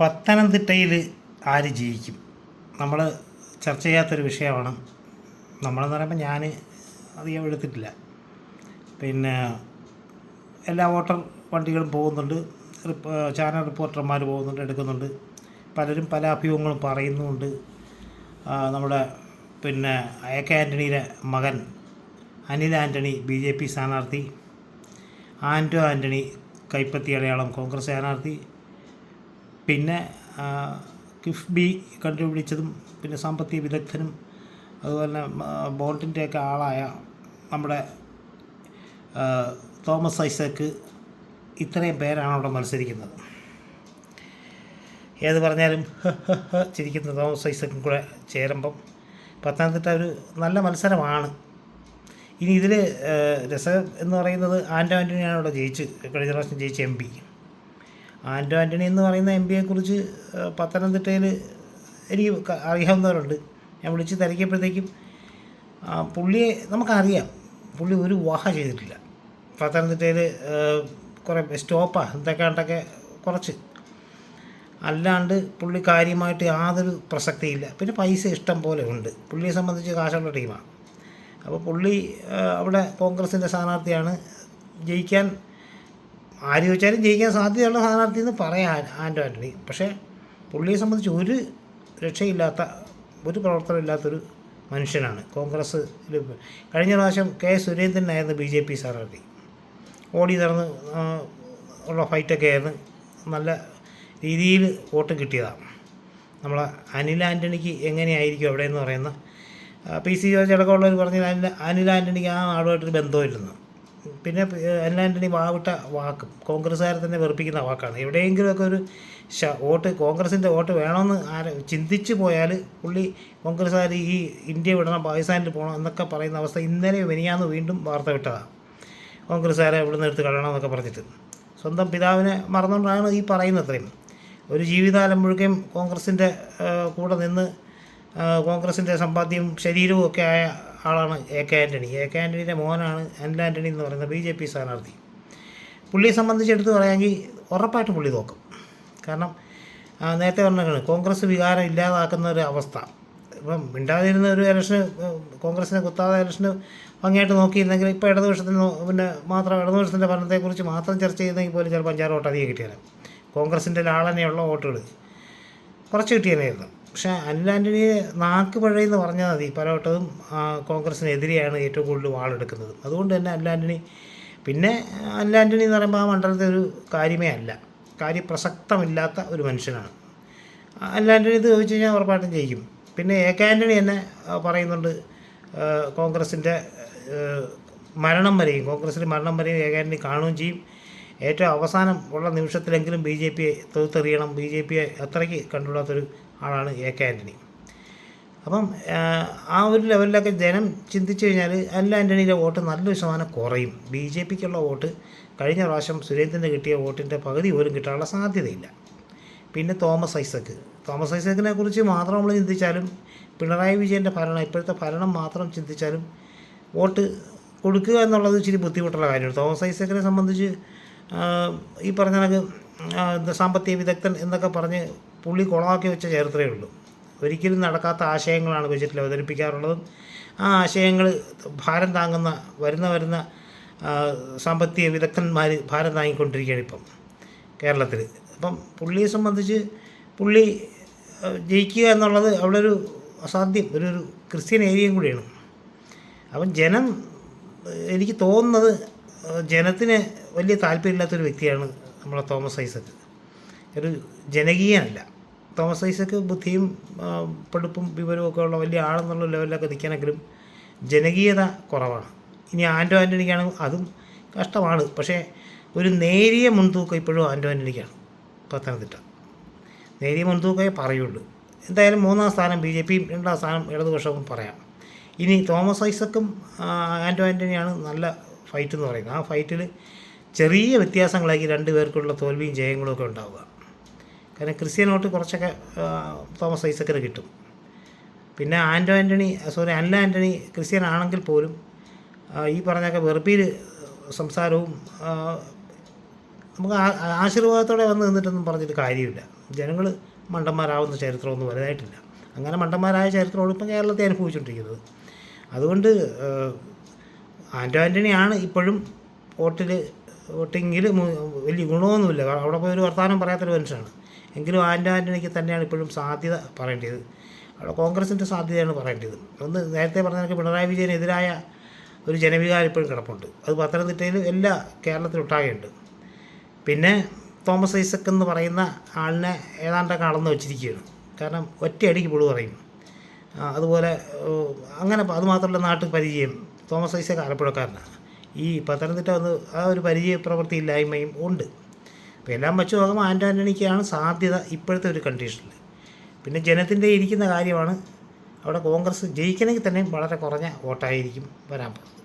പത്തനംതിട്ടയിൽ ആര് ജയിക്കും? നമ്മൾ ചർച്ച ചെയ്യാത്തൊരു വിഷയമാണ്. നമ്മളെന്ന് പറയുമ്പോൾ ഞാൻ അധികം എടുത്തിട്ടില്ല. പിന്നെ എല്ലാ വോട്ടർ വണ്ടികളും പോകുന്നുണ്ട്. ചാനൽ റിപ്പോർട്ടർമാർ പോകുന്നുണ്ട് എടുക്കുന്നുണ്ട്. പലരും പല അഭ്യൂഹങ്ങളും പറയുന്നുമുണ്ട്. നമ്മുടെ പിന്നെ എ കെ ആന്റണിയുടെ മകൻ Anil Antony B J P സ്ഥാനാർത്ഥി. ആന്റോ ആന്റണി കൈപ്പത്തി അടയാളം കോൺഗ്രസ് സ്ഥാനാർത്ഥി. പിന്നെ കിഫ്ബി കണ്ടുപിടിച്ചതും പിന്നെ സാമ്പത്തിക വിദഗ്ധനും അതുപോലെ തന്നെ ബോണ്ടിന്റെയൊക്കെ ആളായ നമ്മുടെ തോമസ് ഐസക്ക് ഇത്രയും പേരാണ് അവിടെ മത്സരിക്കുന്നത്. ഏത് പറഞ്ഞാലും ചിരിക്കുന്ന തോമസ് ഐസക്കും കൂടെ ചേരുമ്പം പത്തനംതിട്ട ഒരു നല്ല മത്സരമാണ്. ഇനി ഇതിൽ രസം എന്ന് പറയുന്നത് ആന്റോ ആന്റണിയാണ് അവിടെ ജയിച്ച് കഴിഞ്ഞ പ്രാവശ്യം ജയിച്ച എം പി. ആന്റോ ആന്റണി എന്ന് പറയുന്ന എം പിയെക്കുറിച്ച് പത്തനംതിട്ടയിൽ എനിക്ക് അറിയാവുന്നവരുണ്ട്. ഞാൻ വിളിച്ച് തിരക്കിയപ്പോഴത്തേക്കും പുള്ളിയെ നമുക്കറിയാം. പുള്ളി ഒരു വാഹ ചെയ്തിട്ടില്ല. പത്തനംതിട്ടയിൽ കുറേ സ്റ്റോപ്പാ എന്തൊക്കെയാണ്ടൊക്കെ കുറച്ച്. അല്ലാണ്ട് പുള്ളി കാര്യമായിട്ട് യാതൊരു പ്രസക്തിയില്ല. പിന്നെ പൈസ ഇഷ്ടം പോലെ ഉണ്ട്. പുള്ളിയെ സംബന്ധിച്ച് കാശുള്ള ടീമാണ് അപ്പോൾ പുള്ളി അവിടെ കോൺഗ്രസിന്റെ സ്ഥാനാർത്ഥിയാണ്. ജയിക്കാൻ ആര് ചോദിച്ചാലും ജയിക്കാൻ സാധ്യതയുള്ള സ്ഥാനാർത്ഥി എന്ന് പറയാം ആന്റോ ആന്റണി പക്ഷേ പുള്ളിയെ സംബന്ധിച്ച് ഒരു രക്ഷയില്ലാത്ത ഒരു പ്രവർത്തനമില്ലാത്തൊരു മനുഷ്യനാണ്. കോൺഗ്രസ് കഴിഞ്ഞ പ്രാവശ്യം കെ സുരേന്ദ്രനായിരുന്നു ബി ജെ പി സ്ഥാനാർത്ഥി. ഓടി നടന്ന് ഉള്ള ഫൈറ്റൊക്കെ ആയിരുന്നു. നല്ല രീതിയിൽ വോട്ട് കിട്ടിയതാണ്. നമ്മളെ അനിൽ ആന്റണിക്ക് എങ്ങനെയായിരിക്കും അവിടെ എന്ന് പറയുന്ന പി സി ജോർജ് അടക്കമുള്ളവർ പറഞ്ഞ അനിൽ അനിൽ ആന്റണിക്ക് ആ ആളുമായിട്ടൊരു ബന്ധമില്ലെന്ന് പിന്നെ എൻ ആന്റണി വാവിട്ട വാക്കും. കോൺഗ്രസ്സുകാരെ തന്നെ വെറുപ്പിക്കുന്ന വാക്കാണ്. എവിടെയെങ്കിലുമൊക്കെ ഒരു ശ വോട്ട് കോൺഗ്രസിന്റെ വോട്ട് വേണമെന്ന് ആരെ ചിന്തിച്ചു പോയാൽ പുള്ളി കോൺഗ്രസ്സുകാർ ഈ ഇന്ത്യ വിടണം പാകിസ്ഥാനിൽ പോകണം എന്നൊക്കെ പറയുന്ന അവസ്ഥ ഇന്നലെ മെനിയാന്ന് വീണ്ടും വാർത്ത വിട്ടതാണ് കോൺഗ്രസ്സുകാരെ ഇവിടുന്ന് എടുത്ത് കളയണം എന്നൊക്കെ പറഞ്ഞിട്ട്. സ്വന്തം പിതാവിനെ മറന്നുകൊണ്ടാണ് ഈ പറയുന്നത് അത്രയും. ഒരു ജീവിതകാലം മുഴുവൻ കോൺഗ്രസിന്റെ കൂടെ നിന്ന് കോൺഗ്രസിന്റെ സമ്പാദ്യവും ശരീരവും ഒക്കെ ആയ ആളാണ് A K Antony A K ആന്റണിയുടെ മോനാണ് അനിൽ ആന്റണി എന്ന് പറയുന്ന ബി ജെ പി സ്ഥാനാർത്ഥി. പുള്ളിയെ സംബന്ധിച്ച് എടുത്ത് പറയാമെങ്കിൽ ഉറപ്പായിട്ടും പുള്ളി നോക്കും കാരണം നേരത്തെ പറഞ്ഞാണ് കോൺഗ്രസ് വികാരം ഇല്ലാതാക്കുന്ന ഒരു അവസ്ഥ. ഇപ്പം മിണ്ടാതിരുന്ന ഒരു ഇലക്ഷന് കോൺഗ്രസിനെ കുത്താതെ ഇലക്ഷന് ഭംഗിയായിട്ട് നോക്കിയിരുന്നെങ്കിൽ ഇപ്പോൾ ഇടതുപക്ഷത്തിന് പിന്നെ മാത്രം ഇടതുപക്ഷത്തിന്റെ ഭരണത്തെക്കുറിച്ച് മാത്രം ചർച്ച ചെയ്യുന്നെങ്കിൽ പോലും ചിലപ്പോൾ അഞ്ചാറ് വോട്ട് അധികം കിട്ടിയാലും കോൺഗ്രസിന്റെ ലാളനെയുള്ള വോട്ടുകൾ കുറച്ച് കിട്ടിയതായിരുന്നു പക്ഷേ അനിൽ ആന്റണിയെ നാക്ക് പഴയെന്ന് പറഞ്ഞാൽ മതി. പലവട്ടവും കോൺഗ്രസിനെതിരെയാണ് ഏറ്റവും കൂടുതൽ വാളെടുക്കുന്നത്. അതുകൊണ്ട് തന്നെ അനിൽ ആന്റണി പിന്നെ അനിൽ ആന്റണി എന്ന് പറയുമ്പോൾ ആ മണ്ഡലത്തെ ഒരു കാര്യമേ അല്ല. കാര്യപ്രസക്തമില്ലാത്ത ഒരു മനുഷ്യനാണ്. അനിൽ ആന്റണി ഇത് ചോദിച്ചു കഴിഞ്ഞാൽ ഉറപ്പായിട്ടും ജയിക്കും. പിന്നെ എ കെ ആന്റണി തന്നെ പറയുന്നുണ്ട് കോൺഗ്രസിന്റെ മരണം വരെയും കോൺഗ്രസിന്റെ മരണം വരെയും എ കെ ആന്റണി കാണുകയും ചെയ്യും. ഏറ്റവും അവസാനം ഉള്ള നിമിഷത്തിലെങ്കിലും ബി ജെ പിയെ തൊഴുത്തെറിയണം. ബി ജെ പിയെ അത്രയ്ക്ക് കണ്ടുകൂടാത്തൊരു ആളാണ് എ കെ ആന്റണി അപ്പം ആ, ഒരു ലെവലിലൊക്കെ ജനം ചിന്തിച്ചു കഴിഞ്ഞാൽ അല്ല ആന്റണിയുടെ വോട്ട് നല്ലൊരു ശതമാനം കുറയും. ബി ജെ പിക്കുള്ള വോട്ട് കഴിഞ്ഞ പ്രാവശ്യം സുരേന്ദ്രന് കിട്ടിയ വോട്ടിന്റെ പകുതി പോലും കിട്ടാനുള്ള സാധ്യതയില്ല. പിന്നെ തോമസ് ഐസക്ക്. തോമസ് ഐസക്കിനെ കുറിച്ച് മാത്രം നമ്മൾ ചിന്തിച്ചാലും പിണറായി വിജയന്റെ ഭരണം ഇപ്പോഴത്തെ ഭരണം മാത്രം ചിന്തിച്ചാലും വോട്ട് കൊടുക്കുക എന്നുള്ളത് ഇച്ചിരി ബുദ്ധിമുട്ടുള്ള കാര്യമാണ്. തോമസ് ഐസക്കിനെ സംബന്ധിച്ച് ഈ പറഞ്ഞ സാമ്പത്തിക വിദഗ്ധൻ എന്നൊക്കെ പറഞ്ഞ് പുള്ളി കുളമാക്കി വെച്ച ചരിത്രമേ ഉള്ളൂ. ഒരിക്കലും നടക്കാത്ത ആശയങ്ങളാണ് ബജറ്റിൽ അവതരിപ്പിക്കാറുള്ളതും. ആ ആശയങ്ങൾ ഭാരം താങ്ങുന്ന വരുന്ന വരുന്ന സാമ്പത്തിക വിദഗ്ധന്മാർ ഭാരം താങ്ങിക്കൊണ്ടിരിക്കുകയാണ് ഇപ്പം കേരളത്തിൽ അപ്പം പുള്ളിയെ സംബന്ധിച്ച് പുള്ളി ജയിക്കുക എന്നുള്ളത് അവിടെ ഒരു അസാധ്യം ഒരു ഒരു ക്രിസ്ത്യൻ ഏരിയയും കൂടിയാണ്. അപ്പം ജനം എനിക്ക് തോന്നുന്നത് ജനത്തിന് വലിയ താല്പര്യമില്ലാത്തൊരു വ്യക്തിയാണ് നമ്മളെ തോമസ് ഐസക്ക്. ഒരു ജനകീയനല്ല. തോമസ് ഐസക്ക് ബുദ്ധിയും പഠിപ്പും വിവരവും ഒക്കെ ഉള്ള വലിയ ആളെന്നുള്ള ലെവലിലൊക്കെ നിൽക്കാനെങ്കിലും ജനകീയത കുറവാണ്. ഇനി ആന്റോ ആന്റണിക്കാണ് അതും കഷ്ടമാണ്. പക്ഷേ ഒരു നേരിയ മുൻതൂക്കം ഇപ്പോഴും ആന്റോ ആന്റണിക്കാണ് പത്തനംതിട്ട. നേരിയ മുൻതൂക്കമേ പറയുള്ളൂ. എന്തായാലും മൂന്നാം സ്ഥാനം ബി ജെ പിയും രണ്ടാം സ്ഥാനം ഇടതുപക്ഷവും പറയാം. ഇനി തോമസ് ഐസക്കും ആന്റോ ആന്റണിയാണ് നല്ല ഫൈറ്റ് എന്ന് പറയുന്നത്. ആ ഫൈറ്റിൽ ചെറിയ വ്യത്യാസങ്ങളാക്കി രണ്ട് പേർക്കുള്ള തോൽവിയും ജയങ്ങളും ഒക്കെ ഉണ്ടാവുക. കാരണം ക്രിസ്ത്യനോട്ട് കുറച്ചൊക്കെ തോമസ് ഐസക്കിന് കിട്ടും. പിന്നെ ആന്റോ ആന്റണി സോറി അല്ല ആന്റണി ക്രിസ്ത്യൻ ആണെങ്കിൽ പോലും ഈ പറഞ്ഞൊക്കെ വെറുപ്പിൽ സംസാരവും നമുക്ക് ആശീർവാദത്തോടെ വന്ന് നിന്നിട്ടൊന്നും പറഞ്ഞിട്ട് കാര്യമില്ല. ജനങ്ങൾ മണ്ടന്മാരാവുന്ന ചരിത്രമൊന്നും വലുതായിട്ടില്ല. അങ്ങനെ മണ്ടന്മാരായ ചരിത്രമാണ് ഇപ്പം കേരളത്തെ അനുഭവിച്ചുകൊണ്ടിരിക്കുന്നത് അതുകൊണ്ട് ആന്റോ ആന്റണിയാണ് ഇപ്പോഴും വോട്ടിൽ വോട്ടിങ്ങിൽ വലിയ ഗുണമൊന്നുമില്ല. അവിടെ പോയി ഒരു വർത്തമാനം പറയാത്തൊരു മനുഷ്യനാണ്. എങ്കിലും ആന്റോ ആന്റണിക്ക് തന്നെയാണ് ഇപ്പോഴും സാധ്യത പറയേണ്ടത്. അവിടെ കോൺഗ്രസിന്റെ സാധ്യതയാണ് പറയേണ്ടത്. ഒന്ന് നേരത്തെ പറഞ്ഞ കണക്ക് പിണറായി വിജയനെതിരായ ഒരു ജനവികാരം ഇപ്പോഴും കിടപ്പുണ്ട്. അത് പത്തനംതിട്ടയിൽ എല്ലാ കേരളത്തിലൊട്ടാകെയുണ്ട് പിന്നെ തോമസ് ഐസക് എന്ന് പറയുന്ന ആളിനെ ഏതാണ്ടൊക്കെ അളന്ന് വെച്ചിരിക്കുകയാണ്. കാരണം ഒറ്റയടിക്ക് പൊളി പറയും. അതുപോലെ അങ്ങനെ അതുമാത്രമല്ല നാട്ടിൽ പരിചയം. തോമസ് ഐസക് ആലപ്പുഴക്കാരനാണ്. ഈ പത്തനംതിട്ട വന്ന് ആ ഒരു പരിചയ പ്രവൃത്തി ഇല്ലായ്മയും ഉണ്ട്. അപ്പോൾ എല്ലാം വെച്ച് നോക്കുമ്പോൾ ആന്റോ ആന്റണിക്കാണ് സാധ്യത ഇപ്പോഴത്തെ ഒരു കണ്ടീഷനിൽ പിന്നെ ജനത്തിന്റെ ഇരിക്കുന്ന കാര്യമാണ് അവിടെ കോൺഗ്രസ് ജയിക്കണമെങ്കിൽ തന്നെ വളരെ കുറഞ്ഞ വോട്ടായിരിക്കും വരാൻ പോകുന്നത്.